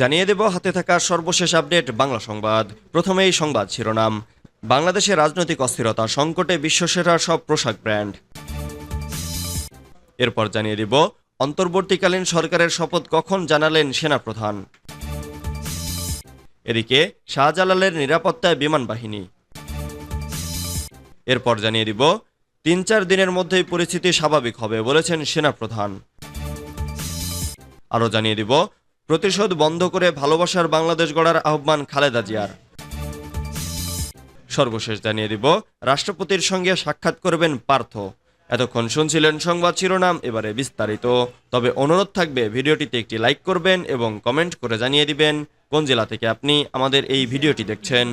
জানিয়ে দেব হাতে থাকা সর্বশেষ আপডেট বাংলা সংবাদ। প্রথমেই সংবাদ শিরোনাম। বাংলাদেশে রাজনৈতিক অস্থিরতা, সংকটে বিশ্বসেরা সব পোশাক ব্র্যান্ড। এরপর জানিয়ে দিব, অন্তর্বর্তীকালীন সরকারের শপথ কখন জানালেন সেনাপ্রধান। এদিকে, শাহজালালের নিরাপত্তায় বিমান বাহিনী। এরপর জানিয়ে দিব তিন চার দিনের মধ্যেই পরিস্থিতি স্বাভাবিক হবে বলেছেন সেনাপ্রধান। আরও জানিয়ে দিব প্রতিশোধ বন্ধ করে ভালোবাসার বাংলাদেশ গড়ার আহ্বান খালেদা জিয়ার। সর্বশেষ জানিয়ে দিব, রাষ্ট্রপতির সঙ্গে সাক্ষাৎ করবেন পার্থ। এতক্ষণ শুনছিলেন সংবাদ শিরোনাম, এবারে বিস্তারিত। তবে অনুরোধ থাকবে, ভিডিওটিতে একটি লাইক করবেন এবং কমেন্ট করে জানিয়ে দিবেন কোন জেলা থেকে আপনি আমাদের এই ভিডিওটি দেখছেন।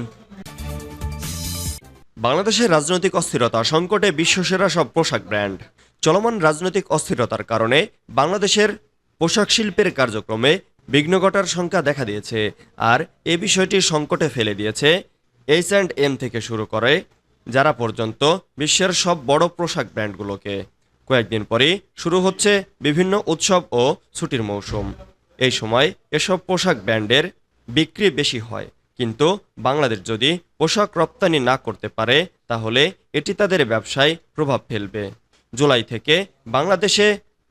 বাংলাদেশের রাজনৈতিক অস্থিরতা সংকটে বিশ্বসেরা সব পোশাক ব্র্যান্ড। চলমান রাজনৈতিক অস্থিরতার কারণে বাংলাদেশের পোশাক শিল্পের কার্যক্রমে বিঘ্ন ঘটার সংখ্যা দেখা দিয়েছে আর এ বিষয়টি সংকটে ফেলে দিয়েছে। এইচ অ্যান্ড এম থেকে শুরু করে যারা পর্যন্ত বিশ্বের সব বড় পোশাক ব্র্যান্ডগুলোকে। কয়েকদিন পরেই শুরু হচ্ছে বিভিন্ন উৎসব ও ছুটির মৌসুম। এই সময় এসব পোশাক ব্র্যান্ডের বিক্রি বেশি হয়। কিন্তু বাংলাদেশ যদি পোশাক রপ্তানি না করতে পারে, তাহলে এটি তাদের ব্যবসায় প্রভাব ফেলবে। জুলাই থেকে বাংলাদেশে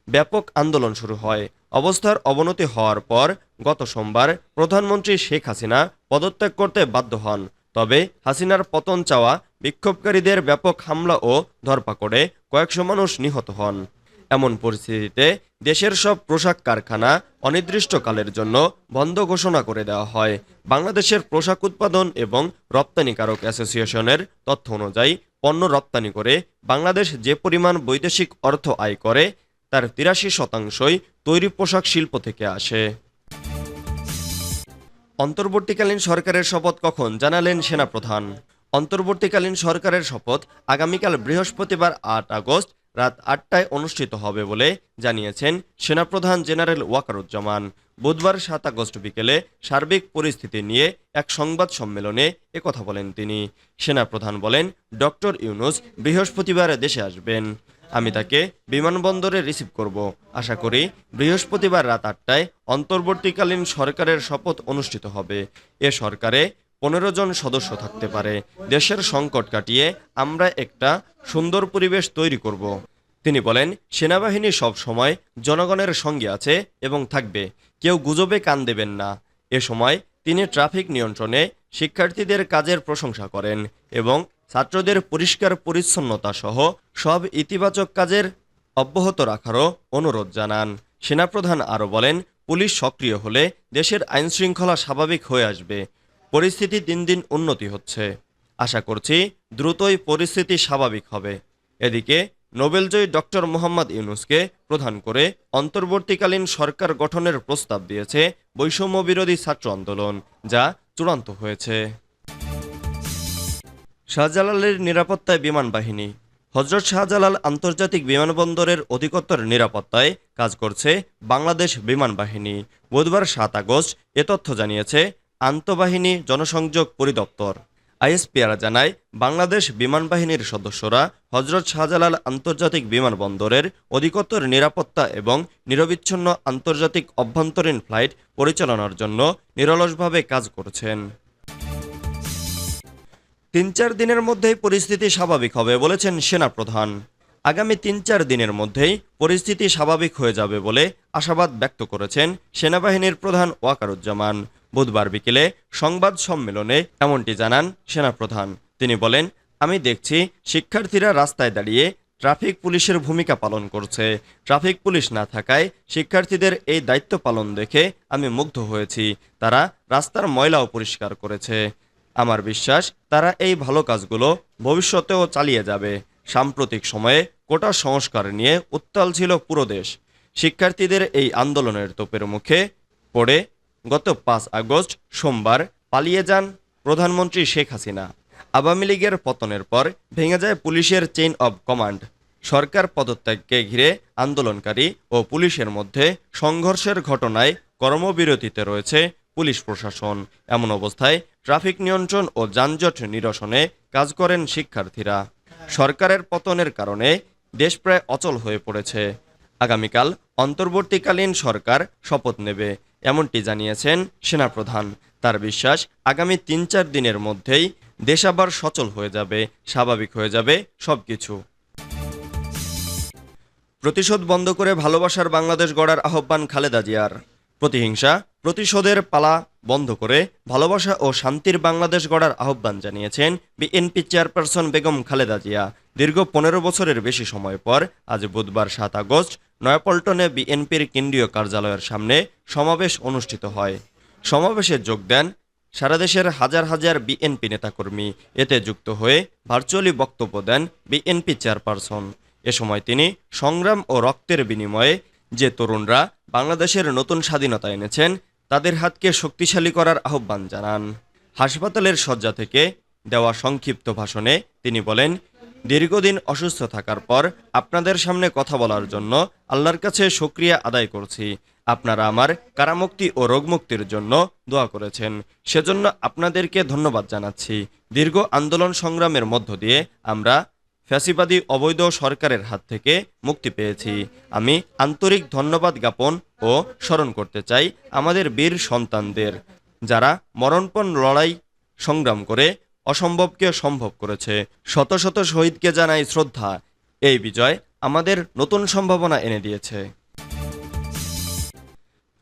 ব্যাপক আন্দোলন শুরু হয়। অবস্থার অবনতি হওয়ার পর গত সোমবার প্রধানমন্ত্রী শেখ হাসিনা পদত্যাগ করতে বাধ্য হন। তবে হাসিনার পতন চাওয়া বিক্ষোভকারীদের ব্যাপক হামলা ও ধরপাকড়ে কয়েকশো মানুষ নিহত হন। এমন পরিস্থিতিতে দেশের সব পোশাক কারখানা অনির্দিষ্টকালের জন্য বন্ধ ঘোষণা করে দেওয়া হয়। বাংলাদেশের পোশাক উৎপাদন এবং রপ্তানিকারক অ্যাসোসিয়েশনের তথ্য অনুযায়ী পণ্য রপ্তানি করে বাংলাদেশ যে পরিমাণ বৈদেশিক অর্থ আয় করে তার তিরাশি শতাংশই তৈরি পোশাক শিল্প থেকে আসে। অন্তর্বর্তীকালীন সরকারের শপথ কখন জানালেন সেনাপ্রধান। অন্তর্বর্তীকালীন সরকারের শপথ আগামীকাল বৃহস্পতিবার আট আগস্ট রাত আটটায় অনুষ্ঠিত হবে বলে জানিয়েছেন সেনাপ্রধান জেনারেল ওয়াকারুজ্জামান। বুধবার সাত আগস্ট বিকেলে সার্বিক পরিস্থিতি নিয়ে এক সংবাদ সম্মেলনে একথা বলেন তিনি। সেনাপ্রধান বলেন, ডক্টর ইউনুস বৃহস্পতিবার দেশে আসবেন। আমি তাকে বিমানবন্দরে রিসিভ করব। আশা করি বৃহস্পতিবার রাত আটটায় অন্তর্বর্তীকালীন সরকারের শপথ অনুষ্ঠিত হবে। এ সরকারে পনেরো জন সদস্য থাকতে পারে। দেশের সংকট কাটিয়ে আমরা একটা সুন্দর পরিবেশ তৈরি করব। তিনি বলেন, সেনাবাহিনী সব সময় জনগণের সঙ্গে আছে এবং থাকবে। কেউ গুজবে কান দেবেন না। এ সময় তিনি ট্রাফিক নিয়ন্ত্রণে শিক্ষার্থীদের কাজের প্রশংসা করেন এবং ছাত্রদের পরিষ্কার পরিচ্ছন্নতা সহ সব ইতিবাচক কাজের অব্যাহত রাখারও অনুরোধ জানান। সেনাপ্রধান আরও বলেন, পুলিশ সক্রিয় হলে দেশের আইনশৃঙ্খলা স্বাভাবিক হয়ে আসবে। পরিস্থিতি দিন দিন উন্নতি হচ্ছে। আশা করছি দ্রুতই পরিস্থিতি স্বাভাবিক হবে। এদিকে, নোবেলজয়ী ডক্টর মোহাম্মদ ইউনুসকে প্রধান করে অন্তর্বর্তীকালীন সরকার গঠনের প্রস্তাব দিয়েছে বৈষম্য বিরোধী ছাত্র আন্দোলন, যা চূড়ান্ত হয়েছে। শাহজালালের নিরাপত্তায় বিমান বাহিনী। হজরত শাহজালাল আন্তর্জাতিক বিমানবন্দরের অধিকতর নিরাপত্তায় কাজ করছে বাংলাদেশ বিমান বাহিনী। বুধবার সাত আগস্ট এ তথ্য জানিয়েছে আন্তঃবাহিনী জনসংযোগ পরিদপ্তর। আইএসপিআর জানায়, বাংলাদেশ বিমান বাহিনীর সদস্যরা হজরত শাহজালাল আন্তর্জাতিক বিমানবন্দরের অধিকতর নিরাপত্তা এবং নিরবিচ্ছিন্ন আন্তর্জাতিক অভ্যন্তরীণ ফ্লাইট পরিচালনার জন্য নিরলসভাবে কাজ করছেন। তিন চার দিনের মধ্যেই পরিস্থিতি স্বাভাবিক হবে বলেছেন সেনাপ্রধান। আগামী তিন চার দিনের মধ্যেই পরিস্থিতি স্বাভাবিক হয়ে যাবে বলে আশাবাদ ব্যক্ত করেছেন সেনাবাহিনীর প্রধান ওয়াকারুজ্জামান। বুধবার বিকেলে সংবাদ সম্মেলনে এমনটি জানান সেনাপ্রধান। তিনি বলেন, আমি দেখছি শিক্ষার্থীরা রাস্তায় দাঁড়িয়ে ট্রাফিক পুলিশের ভূমিকা পালন করছে। ট্রাফিক পুলিশ না থাকায় শিক্ষার্থীদের এই দায়িত্ব পালন দেখে আমি মুগ্ধ হয়েছি। তারা রাস্তার ময়লাও পরিষ্কার করেছে। আমার বিশ্বাস, তারা এই ভালো কাজগুলো ভবিষ্যতেও চালিয়ে যাবে। সাম্প্রতিক সময়ে কোটা সংস্কার নিয়ে উত্তাল ছিল পুরো দেশ। শিক্ষার্থীদের এই আন্দোলনের তোপের মুখে পড়ে গত পাঁচ আগস্ট সোমবার পালিয়ে যান প্রধানমন্ত্রী শেখ হাসিনা। আওয়ামী লীগের পতনের পর ভেঙে যায় পুলিশের চেইন অব কমান্ড সরকার পদত্যাগকে ঘিরে আন্দোলনকারী ও পুলিশের মধ্যে সংঘর্ষের ঘটনায় কর্মবিরতিতে রয়েছে পুলিশ প্রশাসন। এমন অবস্থায় ট্রাফিক নিয়ন্ত্রণ ও যানজট নিরসনে কাজ করেন শিক্ষার্থীরা। সরকারের পতনের কারণে দেশ প্রায় অচল হয়ে পড়েছে। আগামীকাল অন্তর্বর্তীকালীন সরকার শপথ নেবে, এমনটি জানিয়েছেন সেনাপ্রধান। তার বিশ্বাস, আগামী তিন চার দিনের মধ্যেই দেশ আবার সচল হয়ে যাবে, স্বাভাবিক হয়ে যাবে সবকিছু। প্রতিশোধ বন্ধ করে ভালোবাসার বাংলাদেশ গড়ার আহ্বান খালেদা জিয়ার। প্রতিহিংসা, প্রতিশোধের পালা বন্ধ করে ভালোবাসা ও শান্তির বাংলাদেশ গড়ার আহ্বান জানিয়েছেন বিএনপি চেয়ারপারসন বেগম খালেদা জিয়া। দীর্ঘ পনেরো বছরের বেশি সময় পর আজ বুধবার সাত আগস্ট নয়াপল্টনে বিএনপির কেন্দ্রীয় কার্যালয়ের সামনে সমাবেশ অনুষ্ঠিত হয়। সমাবেশে যোগ দেন সারা দেশের হাজার হাজার বিএনপি নেতাকর্মী। এতে যুক্ত হয়ে ভার্চুয়ালি বক্তব্য দেন বিএনপি চেয়ারপারসন। এ সময় তিনি সংগ্রাম ও রক্তের বিনিময়ে যে তরুণরা বাংলাদেশের নতুন স্বাধীনতা এনেছেন, তাদের হাতকে শক্তিশালী করার আহ্বান জানান। হাসপাতালের শয্যা থেকে দেওয়া সংক্ষিপ্ত ভাষণে তিনি বলেন, দীর্ঘদিন অসুস্থ থাকার পর আপনাদের সামনে কথা বলার জন্য আল্লাহর কাছে সক্রিয়া আদায় করছি। আপনারা আমার কারামুক্তি ও রোগমুক্তির জন্য দোয়া করেছেন। সেজন্য আপনাদেরকে ধন্যবাদ জানাচ্ছি। দীর্ঘ আন্দোলন সংগ্রামের মধ্য দিয়ে আমরা ফ্যাসিবাদী অবৈধ সরকারের হাত থেকে মুক্তি পেয়েছি। আমি আন্তরিক ধন্যবাদ জ্ঞাপন ও স্মরণ করতে চাই আমাদের বীর সন্তানদের, যারা মরণপণ লড়াই সংগ্রাম করে অসম্ভবকে সম্ভব করেছে। শত শত শহীদকে জানাই শ্রদ্ধা। এই বিজয় আমাদের নতুন সম্ভাবনা এনে দিয়েছে।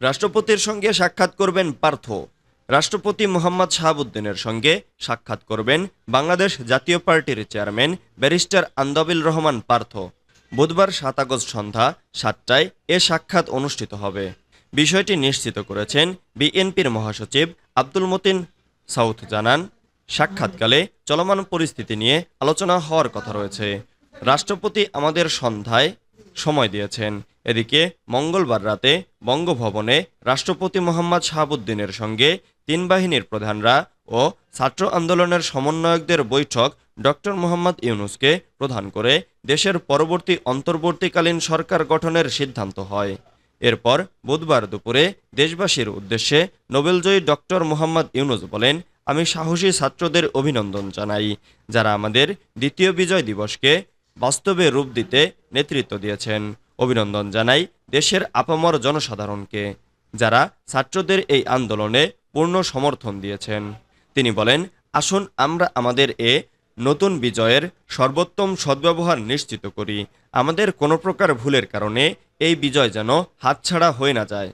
রাষ্ট্রপতির সঙ্গে সাক্ষাৎ করবেন পার্থ। রাষ্ট্রপতি মোহাম্মদ শাহাবুদ্দিনের সঙ্গে সাক্ষাৎ করবেন বাংলাদেশ জাতীয় পার্টির চেয়ারম্যান ব্যারিস্টার আন্দাবিল রহমান পার্থ। বুধবার সাত আগস্ট সন্ধ্যা সাতটায় এ সাক্ষাৎ অনুষ্ঠিত হবে। বিষয়টি নিশ্চিত করেছেন বিএনপির মহাসচিব আব্দুল মতিন সাউথ জানান। সাক্ষাৎকালে চলমান পরিস্থিতি নিয়ে আলোচনা হওয়ার কথা রয়েছে। রাষ্ট্রপতি আমাদের সন্ধ্যায় সময় দিয়েছেন। এদিকে মঙ্গলবার রাতে বঙ্গভবনে রাষ্ট্রপতি মোহাম্মদ শাহাবুদ্দিনের সঙ্গে তিন বাহিনীর প্রধানরা ও ছাত্র আন্দোলনের সমন্বয়কদের বৈঠক ডক্টর মোহাম্মদ ইউনুসকে প্রধান করে দেশের পরবর্তী অন্তর্বর্তীকালীন সরকার গঠনের সিদ্ধান্ত হয়। এরপর বুধবার দুপুরে দেশবাসীর উদ্দেশ্যে নোবেলজয়ী ডক্টর মোহাম্মদ ইউনুস বলেন, আমি সাহসী ছাত্রদের অভিনন্দন জানাই যারা আমাদের দ্বিতীয় বিজয় দিবসকে বাস্তবে রূপ দিতে নেতৃত্ব দিয়েছেন। অভিনন্দন জানাই দেশের আপামর জনসাধারণকে, যারা ছাত্রদের এই আন্দোলনে পূর্ণ সমর্থন দিয়েছেন। তিনি বলেন, আসুন আমরা আমাদের এ নতুন বিজয়ের সর্বোত্তম সদ্ব্যবহার নিশ্চিত করি। আমাদের কোনো প্রকার ভুলের কারণে এই বিজয় যেন হাতছাড়া হয়ে না যায়।